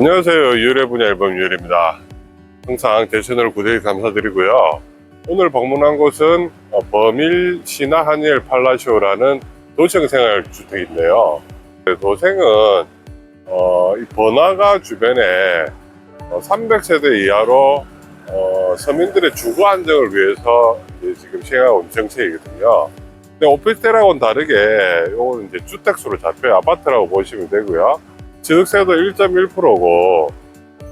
안녕하세요. 유래 분야 앨범 유래입니다. 항상 제 채널 구독해 감사드리고요. 오늘 방문한 곳은 어, 범일 신화 한일 팔라시오라는 도청 생활 주택인데요. 도생은 어, 이 번화가 주변에 300세대 이하로 어, 서민들의 주거 안정을 위해서 지금 시행하고 있는 정책이거든요. 근데 오피스텔하고는 다르게 이거는 주택수로 잡혀요. 아파트라고 보시면 되고요. 지득세도 1.1%고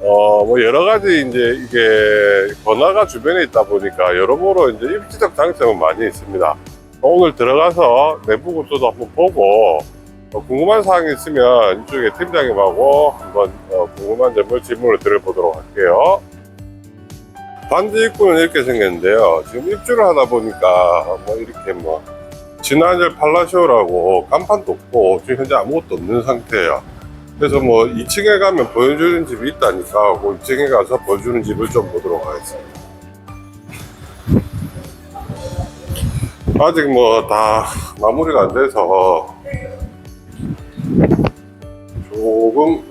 어 뭐 여러 가지 이제 이게 번화가 주변에 있다 보니까 여러모로 이제 입지적 장점은 많이 있습니다. 오늘 들어가서 내부 구조도 한번 보고 어, 궁금한 사항이 있으면 이쪽에 팀장님하고 한번 어, 궁금한 점을 질문을 드려보도록 할게요. 반지 입구는 이렇게 생겼는데요. 지금 입주를 하다 보니까 뭐 이렇게 뭐 진한절 팔라쇼라고 간판도 없고 지금 현재 아무것도 없는 상태예요. 그래서 뭐 2층에 가면 보여주는 집이 있다니까 그 2층에 가서 보여주는 집을 좀 보도록 하겠습니다. 아직 뭐 다 마무리가 안 돼서 조금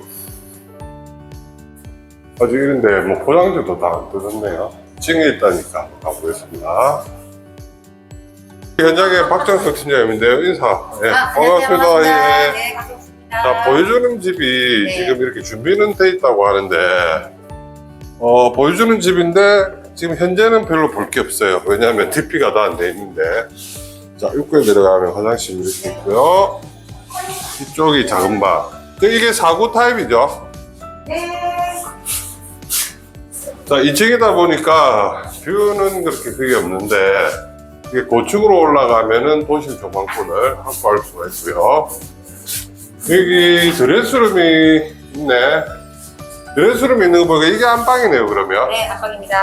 아직 이런데 뭐 포장지도 다 안 뜯었네요. 2층에 있다니까 가보겠습니다. 현장에 박정석 팀장님인데요. 인사. 예, 아, 반갑습니다. 안녕하세요. 예. 네, 반갑습니다. 자, 보여주는 집이 네. 지금 이렇게 준비는 돼 있다고 하는데, 어, 보여주는 집인데, 지금 현재는 별로 볼 게 없어요. 왜냐하면 DP가 다 안 돼 있는데. 자, 입구에 들어가면 화장실 이렇게 있고요. 이쪽이 작은 방. 그 이게 4구 타입이죠. 네. 자, 2층이다 보니까 뷰는 그렇게 크게 없는데, 이게 고층으로 올라가면은 도심 조망권을 확보할 수가 있고요. 여기 드레스룸이 있네. 드레스룸이 있는 거 보니까 이게 안방이네요, 그러면. 네, 압박입니다.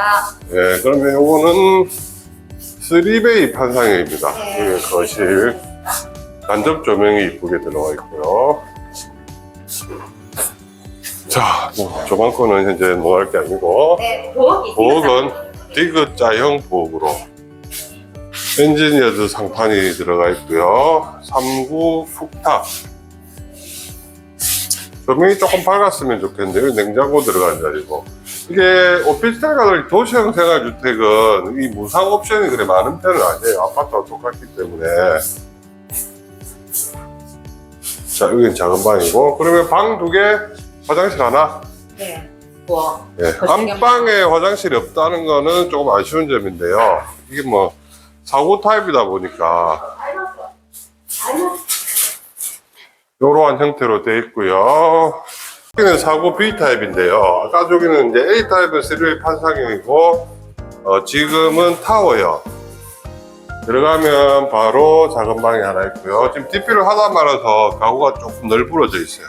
예, 그러면 요거는 3베이 판상형입니다. 네. 이게 거실. 간접 조명이 이쁘게 들어가 있고요. 자, 뭐, 조망권은 현재 노할 게 아니고, 네, 부엌이 부엌은 디귿자형 부엌으로 엔지니어드 상판이 들어가 있고요. 3구 푹탑. 조명이 조금 밝았으면 좋겠는데 여기 냉장고 들어간 자리고 이게 오피스텔 가들 도시형 생활주택은 이 무상 옵션이 그래 많은 편은 아니에요. 아파트와 똑같기 때문에 자 여기는 작은 방이고 그러면 방 두 개 화장실 하나 네. 예, 안방에 화장실이 없다는 거는 조금 아쉬운 점인데요. 이게 뭐 사고 타입이다 보니까 이러한 형태로 되어 있고요. 여기는 사고 B 타입인데요. 아까 저기는 이제 A 타입은 3웨이 판상형이고 어, 지금은 타워요. 들어가면 바로 작은 방이 하나 있고요. 지금 DP를 하다 말아서 가구가 조금 널브러져 있어요.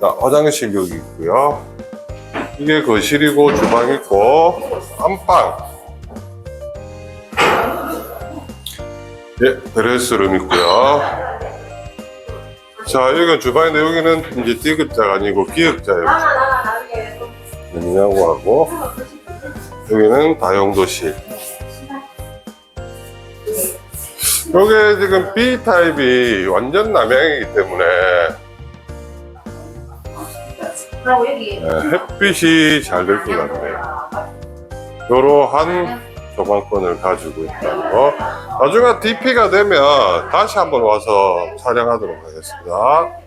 자, 화장실 여기 있고요. 이게 거실이고 주방 있고 안방 예 드레스룸 있고요 자 여기가 주방인데 여기는 이제 디귿자가 아니고 기역자예요 나나, 나나, 나중에. 냉장고하고 여기는 다용도실 요게 지금 B타입이 완전 남향이기 때문에. 예, 햇빛이 잘될것 같네요 이러한 조망권을 가지고 있다는 거. 나중에 DP가 되면 다시 한번 와서 촬영하도록 하겠습니다.